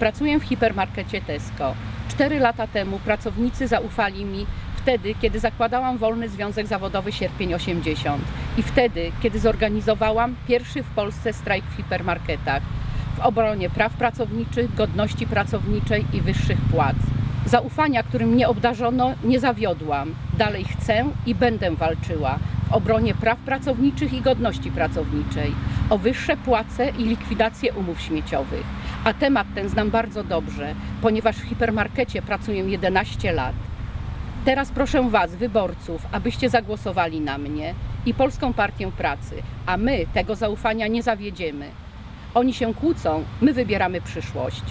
Pracuję w hipermarkecie Tesco. Cztery lata temu pracownicy zaufali mi wtedy, kiedy zakładałam Wolny Związek Zawodowy Sierpień 80 i wtedy, kiedy zorganizowałam pierwszy w Polsce strajk w hipermarketach w obronie praw pracowniczych, godności pracowniczej i wyższych płac. Zaufania, którym mnie obdarzono, nie zawiodłam. Dalej chcę i będę walczyła w obronie praw pracowniczych i godności pracowniczej, o wyższe płace i likwidację umów śmieciowych. A temat ten znam bardzo dobrze, ponieważ w hipermarkecie pracuję 11 lat. Teraz proszę Was, wyborców, abyście zagłosowali na mnie i Polską Partię Pracy, a my tego zaufania nie zawiedziemy. Oni się kłócą, my wybieramy przyszłość.